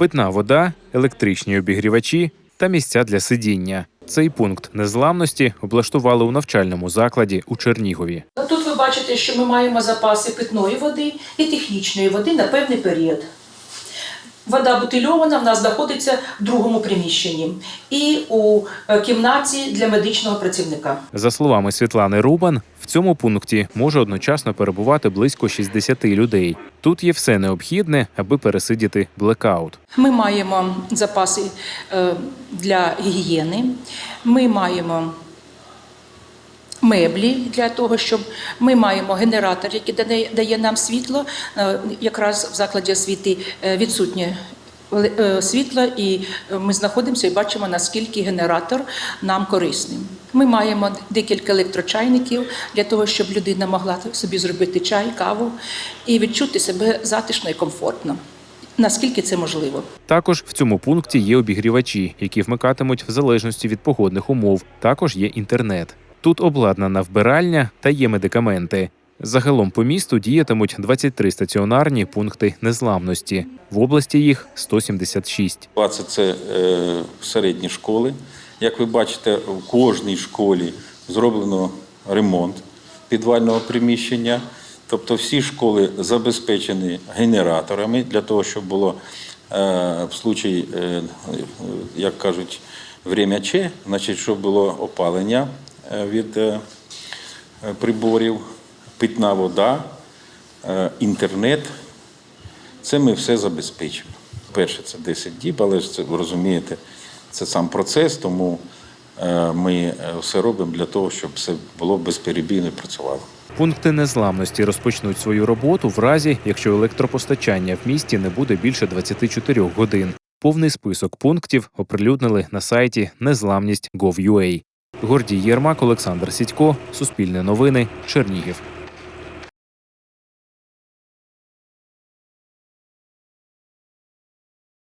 питна вода, електричні обігрівачі та місця для сидіння. Цей пункт незламності облаштували у навчальному закладі у Чернігові. Тут ви бачите, що ми маємо запаси питної води і технічної води на певний період. Вода бутильована в нас знаходиться в другому приміщенні і у е, кімнаті для медичного працівника. За словами Світлани Рубан, в цьому пункті може одночасно перебувати близько 60 людей. Тут є все необхідне, аби пересидіти блекаут. Ми маємо запаси е, для гігієни, ми маємо меблі для того, щоб ми маємо генератор, який дає, дає нам світло. Е, Якраз в закладі освіти е, відсутнє е, світло, і ми знаходимося і бачимо, наскільки генератор нам корисний. Ми маємо декілька електрочайників для того, щоб людина могла собі зробити чай, каву і відчути себе затишно і комфортно. Наскільки це можливо? Також в цьому пункті є обігрівачі, які вмикатимуть в залежності від погодних умов. Також є інтернет. Тут обладнана вбиральня та є медикаменти. Загалом по місту діятимуть 23 стаціонарні пункти незламності. В області їх 176. 20 – це е, середні школи. Як ви бачите, в кожній школі зроблено ремонт підвального приміщення. Тобто всі школи забезпечені генераторами для того, щоб було е, в случаї, е, як кажуть, время Ч, значить, щоб було опалення від е, приборів, питна вода, е, інтернет. Це ми все забезпечимо. Перше, це 10 діб, але ж це ви розумієте, це сам процес, тому е, ми е, все робимо для того, щоб все було безперебійно і працювало. Пункти незламності розпочнуть свою роботу в разі, якщо електропостачання в місті не буде більше 24 годин. Повний список пунктів оприлюднили на сайті незламність.gov.ua. Гордій Єрмак, Олександр Сідько, Суспільне новини, Чернігів.